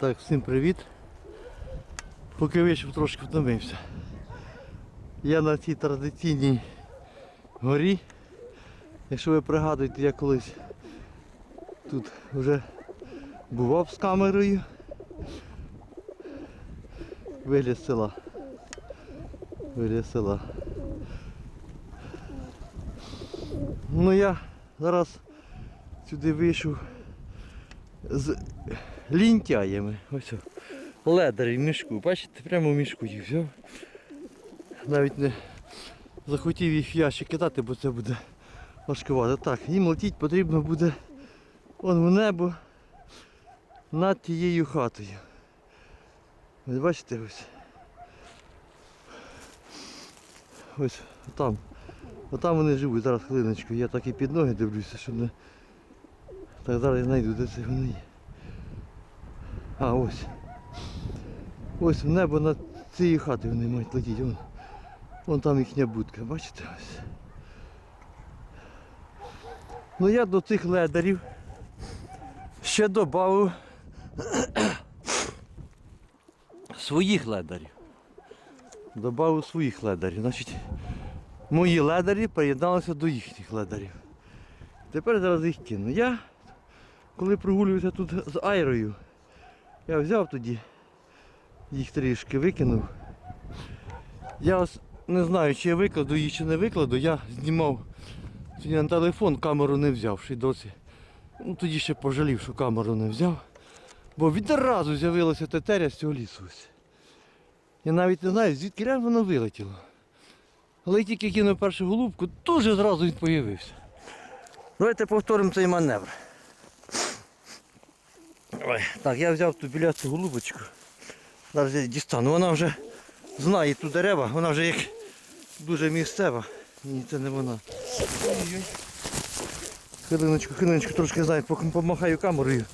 Так, всім привіт. Поки вийшов трошки втомився. Я на цій традиційній горі. Якщо ви пригадуєте, я колись тут вже бував з камерою. Вигляд села. Вигляд села. Ну я зараз сюди вийшов з лінтяями. Ось о, ледарі в мішку. Бачите, прямо в мішку їх взяв. Навіть не захотів їх в ящик кидати, бо це буде важкувато. Так, їм летіть потрібно буде вон в небо над тією хатою. Ви бачите ось. Ось там. Отам вони живуть, зараз хвилиночку. Я так і під ноги дивлюся, щоб не... Так зараз я знайду, де це вони є. А, ось. Ось в небо над цією хатою вони мають летіти. Вон, вон там їхня будка, бачите ось. Ну я до цих ледарів ще додав своїх ледарів. Добавив своїх ледарів. Значить, мої ледарі приєдналися до їхніх ледарів. Тепер зараз їх кину. Я, коли прогулююся тут з айрою, я взяв тоді, їх трішки викинув. Я не знаю, чи я викладу її, чи не викладу. Я знімав на телефон, камеру не взяв ще й досі. Ну тоді ще пожалів, що камеру не взяв. Бо відразу з'явилася тетеря з цього лісу. Я навіть не знаю, звідки воно вилетіло. Але тільки кинув першу голубку, дуже зразу він появився. Давайте повторимо цей маневр. Ой, так, я взяв ту біляцю голубочку. Зараз я дістану. Вона вже знає ту дерева, вона вже як дуже місцева. Ні, це не вона. Хвилиночку, хвилиночку, трошки знаю, помахаю камерою.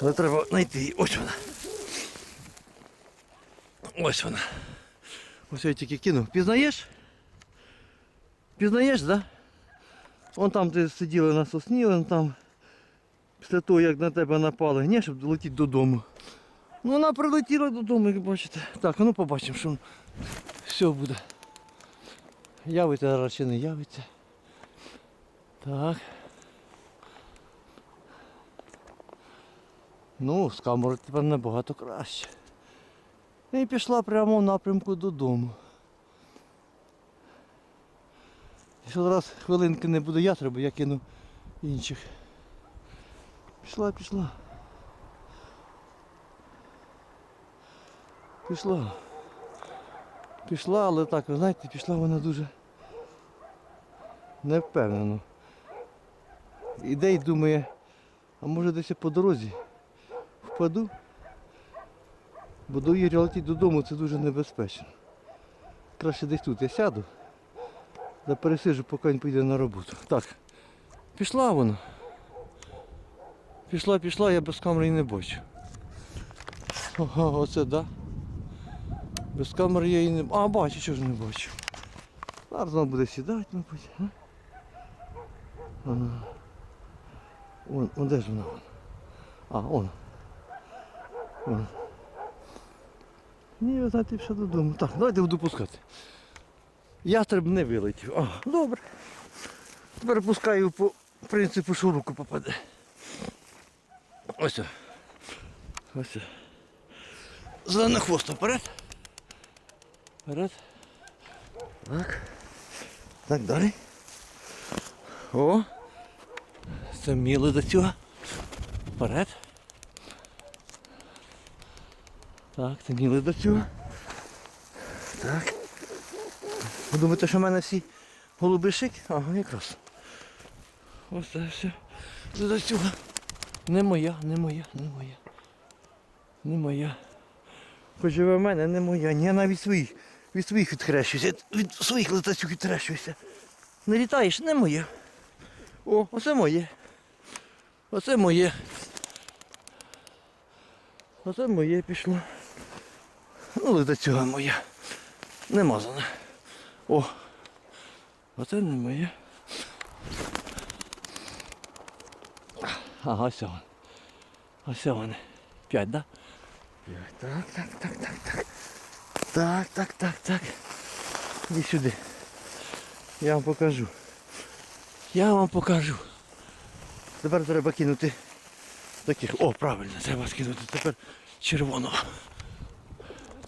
Але треба знайти її. Ось вона. Ось вона. Ось я тільки кинув. Пізнаєш? Пізнаєш, так? Да? Вон там де сиділи на сосні, вон там. Після того, як на тебе напали, ні, щоб долетіти додому. Ну вона прилетіла додому, як бачите. Так, ну побачимо, що все буде. Явиться зараз чи не явиться. Так. Ну, з камери тепер набагато краще. І пішла прямо в напрямку додому. Якщо зараз хвилинки не буде ястреба, я кину інших. Пішла, пішла. Пішла. Пішла, але так, ви знаєте, пішла вона дуже невпевнено. Іде і думає, а може десь я по дорозі впаду. Бо до Ігоря летіти додому це дуже небезпечно. Краще десь тут я сяду. Да пересиджу, поки він піде на роботу. Так, пішла вона. Пішла, пішла, я без камери не бачу. Ага, оце да. Без камери я її не бачу. А, бачу, чого ж не бачу. Зараз вона буде сідати, мабуть. А? Вон, вон де ж вона? А, он. Вон. Ні, ви знаєте, все додому. Так, давайте буду пускати. Ястреб не вилетів. А, добре. Тепер пускаю по принципу, що руку попаде. Ось. о. Ось. Зелений хвост вперед. Вперед. Так. Так, далі. О. Саміли до цього. Вперед. Так, саміли до цього. Так. Ви думаєте, що в мене всі голуби шик? Ага, якраз. Ось це все. До цього. Не моя, не моя, не моя. Не моя. Хоч живе в мене, не моя. Ні, я навіть своїх, від своїх відхрещуюся. Від своїх летацюк відхрещуюся. Не літаєш, не моє. О, оце моє. Оце моє. Оце моє пішло. Ну, летацюга моя. Не мазана. О! Оце не моє. Ага, ось вони. Ось вони. П'ять, да? П'ять. Так, так, так, так, так. Так, так, так, так. Іди сюди. Я вам покажу. Я вам покажу. Тепер треба кинути таких. О, правильно, треба скинути тепер червоного.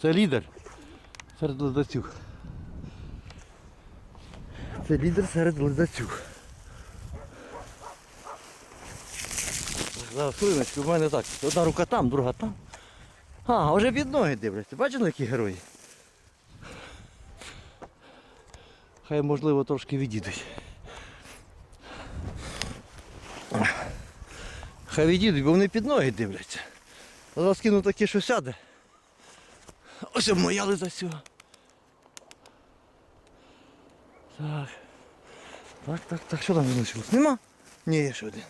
Це лідер серед ледацюг. Це лідер серед ледацюг. Зараз хвилиночку, в мене так. Одна рука там, друга там. А, вже під ноги дивляться. Бачили, які герої? Хай можливо трошки відійдуть. Хай відійдуть, бо вони під ноги дивляться. Зараз кину таке, що сяде. Ось обмояли за цього. Так. Так, так, так, що там залишилось? Нема? Ні, є ще один.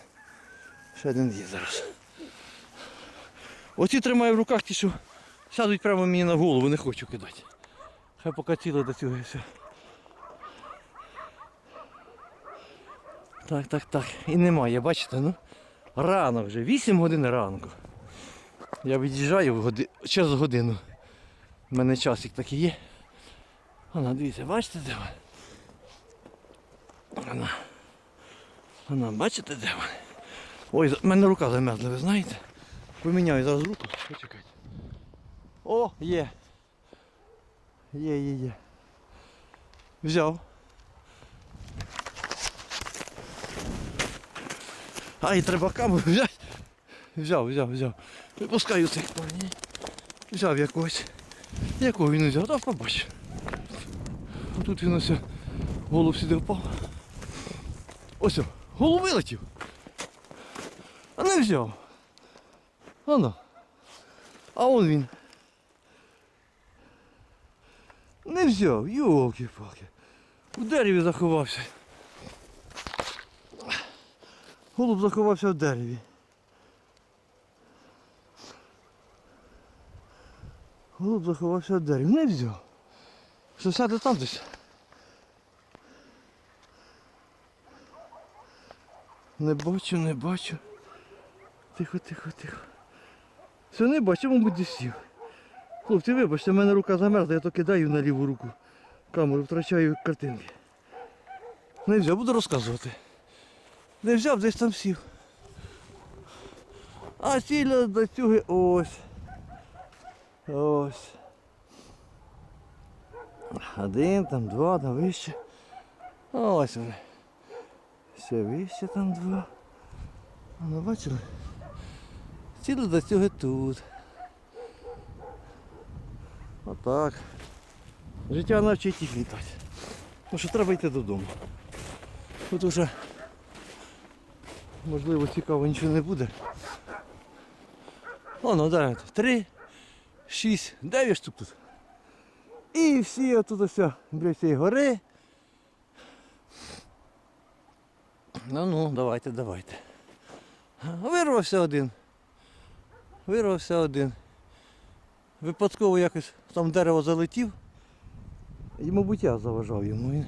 Ще один є зараз. Оці тримаю в руках ті, що сядуть прямо мені на голову, не хочу кидати. Хай поки ціле до цього і все. Так, так, так. І немає, бачите, ну? Рано вже, 8 годин ранку. Я від'їжджаю годи... через годину. У мене часик такий є. Вона, дивіться, бачите де? Вона. Вона, бачите де вона? Ой, в мене рука замерзла, ви знаєте? Поміняю зараз руку. Почекайте. О, є. Є, є, є. Взяв. А, і треба камеру взяти. Взяв, взяв, взяв. Випускаю цих парнів. Взяв якогось. Якого він взяв? Та побач. Тут він ось голуб сюди впав. Ось, голуб вилетів. Не взяв. Ано. А он він. Не взяв, йолки-палки. В дереві заховався. Голуб заховався в дереві. Голуб заховався в дереві. Не взяв. Що сяде там десь? Не бачу, не бачу. Тихо, тихо, тихо. Все не бачу, мабуть, десь сів. Хлопці, вибачте, в мене рука замерзла, я то кидаю на ліву руку. Камеру втрачаю картинки. Не взяв, буду розказувати. Не взяв, десь там сів. А сіля до цього ось. Ось. Один, там два, там вище. Ось вони. Ще вище там два. Ну, бачили? Сіли до цього тут. Отак. Життя навчить їх літати. Ну що треба йти додому. Тут уже можливо цікаво нічого не буде. Воно, да, три, шість, дев'ять штук тут. І всі отут ось біля цієї гори. Ну ну, давайте, давайте. Вирвався один. Вирвався один. Випадково якось там дерево залетів. І, мабуть, я заважав йому.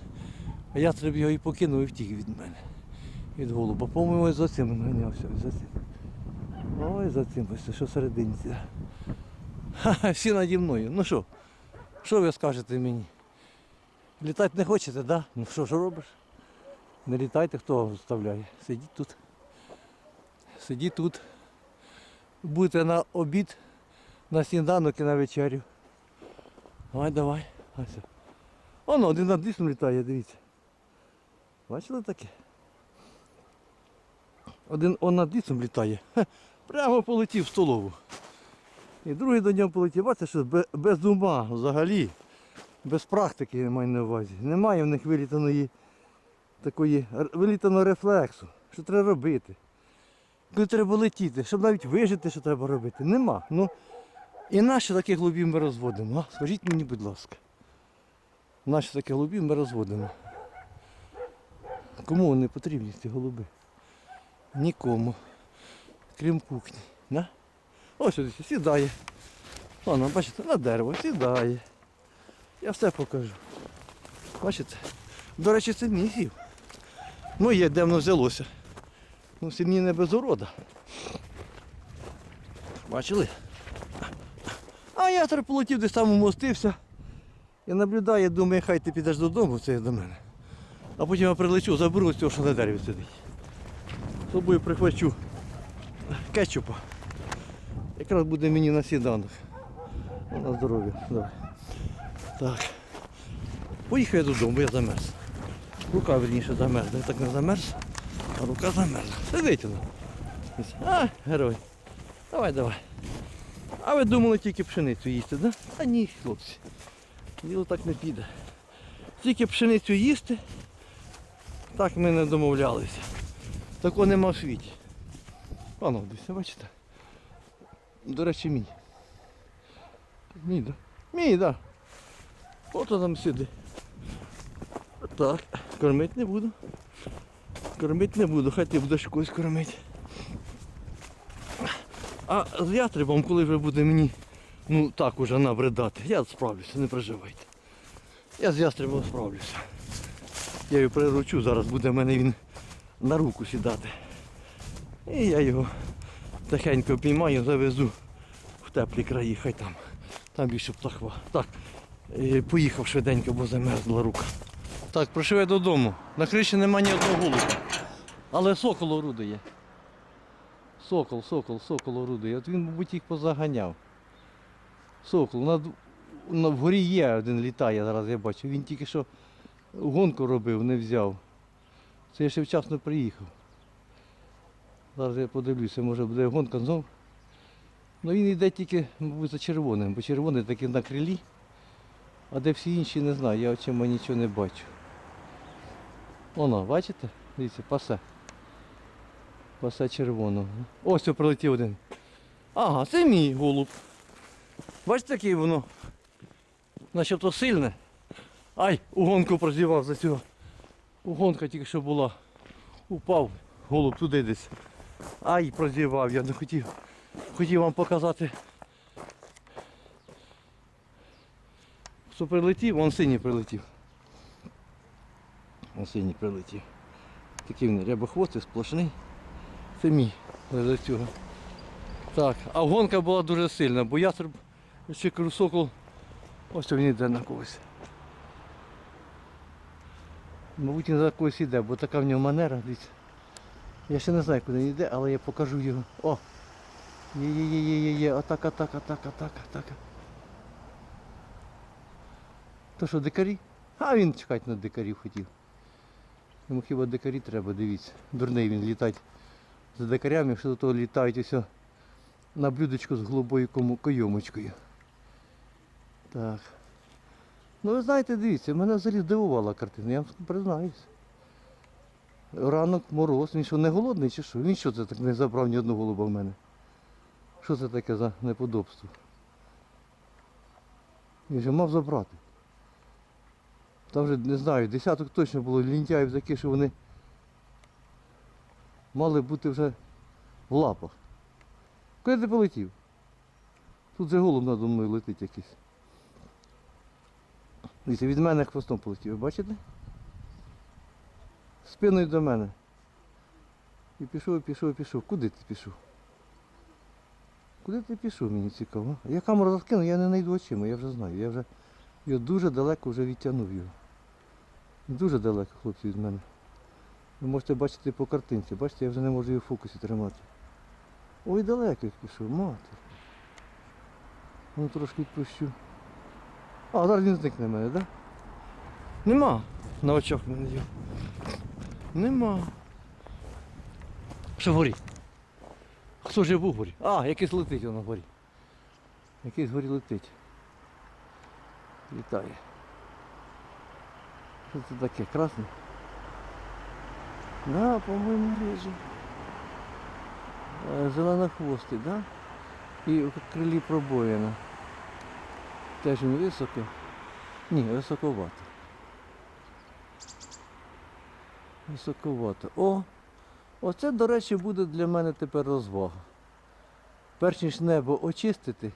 А я треба його і покинув і втік від мене. Від голуба. По-моєму, за цим ганявся. За цим. Ой, за цим ось, що серединці. Всі наді мною. Ну що? Що ви скажете мені? Літати не хочете, так? Да? Ну що ж робиш? Не літайте, хто вас заставляє. Сидіть тут. Сидіть тут. Будете на обід, на сніданок і на вечерю. Давай, давай. Ось. Воно один над лісом літає, дивіться. Бачили таке? Один он над лісом літає. Хе, Прямо полетів в столову. І другий до нього полетів. Бачите, що без ума взагалі. Без практики я маю на увазі. Немає в них вилітаної такої вилітаного рефлексу. Що треба робити? Коли треба летіти, щоб навіть вижити, що треба робити. Нема. Ну, і наші такі голубів ми розводимо. Скажіть мені, будь ласка. Наші такі голубів ми розводимо. Кому вони потрібні, ці голуби? Нікому. Крім кухні. Да? Ось ось сідає. Воно, бачите, на дерево сідає. Я все покажу. Бачите? До речі, це мій. Ну є, де воно взялося. Ну, сім'ї не без урода. Бачили? А я полетів десь там умостився. Я наблюдаю, думаю, хай ти підеш додому, це до мене. А потім я прилечу, заберу з цього, що на дереві сидить. З собою прихвачу кетчупа. Якраз буде мені на сніданок. Ну, На здоров'я. Давай. Так. Поїхав я додому, я замерз. Рука верніше замерзла. Я так не замерз, рука замерзла. Сидить вона. А, герой. Давай, давай. А ви думали тільки пшеницю їсти, да? А ні, хлопці. Діло так не піде. Тільки пшеницю їсти, так ми не домовлялися. Такого нема в світі. Пано, десь, бачите? До речі, мій. Мій, да? Мій, да. Ото там сиди. Так, кормити не буду. Кормити не буду, хай ти будеш когось кормити. А з ястребом, коли вже буде мені, ну так уже набридати, я справлюся, не переживайте. Я з ястребом справлюся. Я його приручу, зараз буде в мене він на руку сідати. І я його тихенько піймаю, завезу в теплі краї, хай там. Там більше птахва. Так, е, поїхав швиденько, бо замерзла рука. Так, прийшов я додому. На криші нема ні одного голуба. Але сокол орудує. Сокол, сокол, сокол орудує. От він, мабуть, їх позаганяв. Сокол. На, на, вгорі є один літає, зараз я бачу. Він тільки що гонку робив, не взяв. Це я ще вчасно приїхав. Зараз я подивлюся, може буде гонка знов. Ну він йде тільки, мабуть, за червоним, бо червоний такий на крилі, а де всі інші не знаю, я очима нічого не бачу. Воно, бачите? Дивіться, пасе. Пасе червоного. Ось о, прилетів один. Ага, це мій голуб. Бачите, який воно? Начебто сильне. Ай, угонку прозівав за цього. Угонка тільки що була. Упав голуб туди десь. Ай, прозівав, я не хотів. Хотів вам показати. Що прилетів, вон синій прилетів. Вон синій прилетів. Такий він рябохвостий, сплошний. Це мій за цього. Так, а гонка була дуже сильна, бо ястреб ще сокол. Ось він йде на когось. Мабуть, він за когось йде, бо така в нього манера, дивіться. Я ще не знаю, куди він йде, але я покажу його. О! Є-є-є-є-є, атака, атака, атака, атака, атака. То що, дикарі? А він чекати на дикарів хотів. Йому хіба дикарі треба, дивіться. Дурний він літать за дикарями, що до того літають ось на блюдечку з голубою койомочкою. Так. Ну ви знаєте, дивіться, мене взагалі здивувала картина, я вам признаюсь. Ранок мороз, він що не голодний чи що? Він що це так не забрав ні одного голуба в мене? Що це таке за неподобство? Він же мав забрати. Там вже, не знаю, десяток точно було лінтяїв такі, що вони мали бути вже в лапах. Куди ти полетів? Тут же голуб надо мною летить якийсь. Дивіться, від мене хвостом полетів, ви бачите? Спиною до мене. І пішов, пішов, пішов. Куди ти пішов? Куди ти пішов, мені цікаво. Я камеру розкину, я не знайду очима, я вже знаю. Я вже його дуже далеко вже відтягнув його. Дуже далеко, хлопці, від мене. Ви можете бачити по картинці. Бачите, я вже не можу його в фокусі тримати. Ой, далеко пішов, мати. Ну трошки відпущу. А, зараз він зникне в мене, так? Да? Нема. На очах мене є. Нема. Що вгорі? Хто ж був горі? А, якийсь летить воно горі. Якийсь горі летить. Літає. Що це таке? Красний? Да, по-моєму, режі. Е, Зеленохвостий, да? І крилі пробоїна. Теж він високо. Ні, високовато. Високовато. О! Оце, до речі, буде для мене тепер розвага. Перш ніж небо очистити,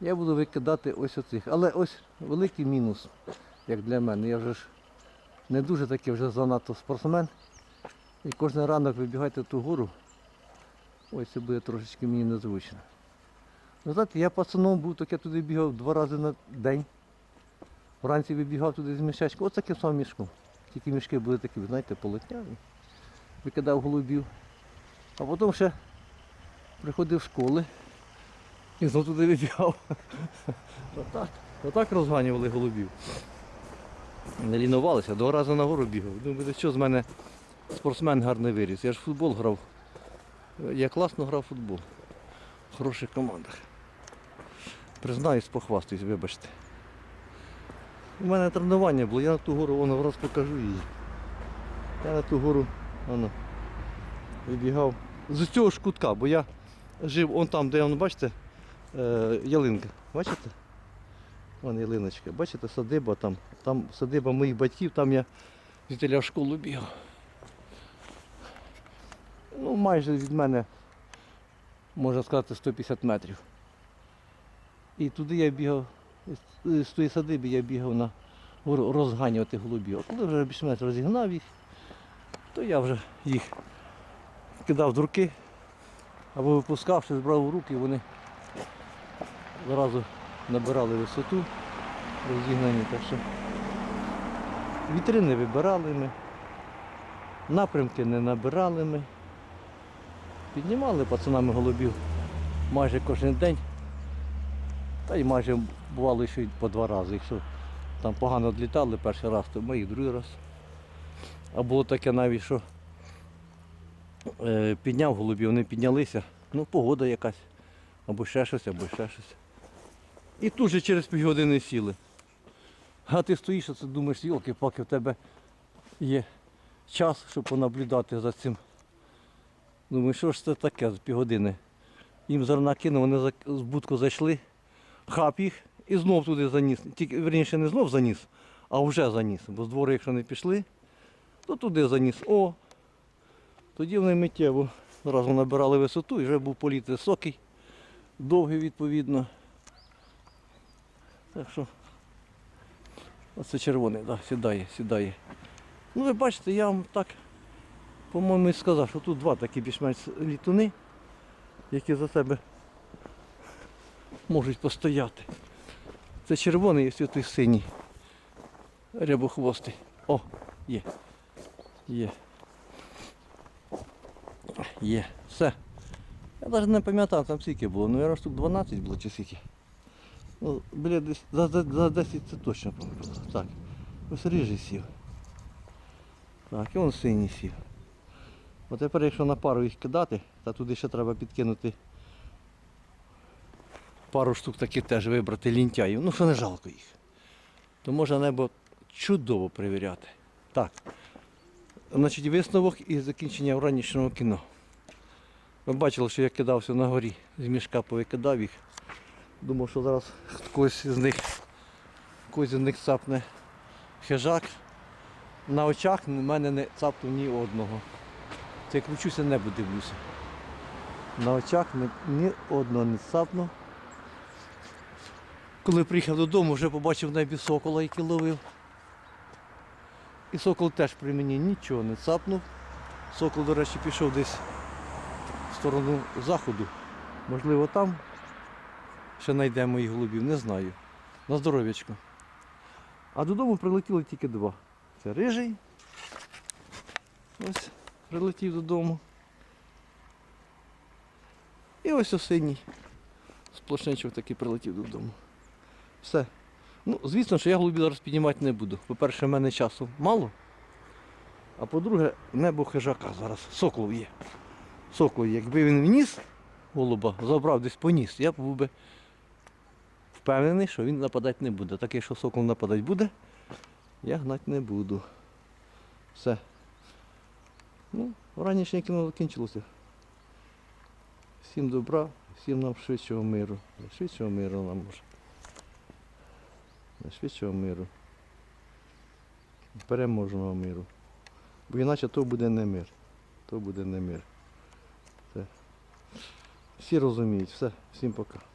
я буду викидати ось оцих. Але ось великий мінус, як для мене. Я вже ж не дуже таки вже занадто спортсмен. І кожен ранок вибігати в ту гору. Ось це буде трошечки мені незручно. Ви знаєте, я пацаном був, так я туди бігав два рази на день. Вранці вибігав туди з мішечком, ось таким самим мішком. Тільки мішки були такі, знаєте, полотняні. Викидав голубів. А потім ще приходив з школи і знов туди вибігав. Отак, отак розганювали голубів. Не лінувалися, два рази на гору бігав. Думаю, що з мене спортсмен гарний виріс. Я ж футбол грав. Я класно грав футбол. В хороших командах. Признаюсь, похвастаюсь, вибачте. У мене тренування було, я на ту гору воно раз покажу її. Я на ту гору воно, вибігав. З цього ж кутка, бо я жив он там, де воно, бачите, е, ялинка. Бачите? Вон ялиночка. Бачите, садиба там. Там садиба моїх батьків, там я звідти в школу бігав. Ну, майже від мене, можна сказати, 150 метрів. І туди я бігав, з- з тої садиби я бігав на розганювати голубів. Коли вже більш-менш розігнав їх, то я вже їх кидав до руки або випускав, щось брав у руки, вони зразу набирали висоту розігнані. Так що вітрини вибирали ми, напрямки не набирали ми. Піднімали пацанами голубів майже кожен день. Та й майже бувало ще й по два рази. Якщо там погано відлітали перший раз, то ми і другий раз. А було таке навіть, що е, підняв голубів, вони піднялися. Ну, погода якась, або ще щось, або ще щось. І тут же через півгодини сіли. А ти стоїш, а це думаєш, йолки, поки в тебе є час, щоб понаблюдати за цим. Думаю, що ж це таке з півгодини. Їм зерна кинув, вони з будку зайшли, хап їх і знов туди заніс. Тільки верніше не знов заніс, а вже заніс. Бо з двору, якщо не пішли, то туди заніс. О! Тоді вони миттєво зразу набирали висоту і вже був політ високий, довгий відповідно. Так що оце червоний, да, сідає, сідає. Ну ви бачите, я вам так, по-моєму, і сказав, що тут два такі більш-менш літуни, які за себе можуть постояти. Це червоний і той синій. Рябохвостий. О, є. Є. Є. Все. Я навіть не пам'ятав, там скільки було. Ну, я штук 12 було чи скільки. Ну, біля десь, за, за, за 10 це точно пам'ятаю. Так. Ось рижий сів. Так, і он синій сів. От тепер, якщо на пару їх кидати, та туди ще треба підкинути пару штук таких теж вибрати лінтяїв. Ну, що не жалко їх. То можна небо чудово перевіряти. Так. Значить, висновок і закінчення вранішнього кіно. Ви бачили, що я кидався на горі, з мішка повикидав їх. Думав, що зараз хтось з них когось з них цапне хижак. На очах в мене не цапнув ні одного. Це я кручуся, небо дивлюся. На очах ні, одного не цапнув. Коли приїхав додому, вже побачив в небі сокола, який ловив. І сокол теж при мені нічого не цапнув. Сокол, до речі, пішов десь в сторону заходу. Можливо, там ще знайдемо моїх голубів, не знаю. На здоров'ячко. А додому прилетіли тільки два. Це рижий. Ось прилетів додому. І ось осинній. Сплошничок такий прилетів додому. Все. Ну, звісно, що я голубів зараз піднімати не буду. По-перше, в мене часу мало. А по-друге, небо хижака зараз. Сокол є. Сокол, є. якби він вніс голуба, забрав десь поніс, я б був би впевнений, що він нападати не буде. Так якщо сокол нападати буде, я гнати не буду. Все. Ну, ранішнє кіно закінчилося. Всім добра, всім нам швидшого миру. Швидшого миру нам може. Швидшого миру. Переможного миру. Бо іначе то буде не мир. То буде не мир. Все. Всі розуміють. Все. Всім пока.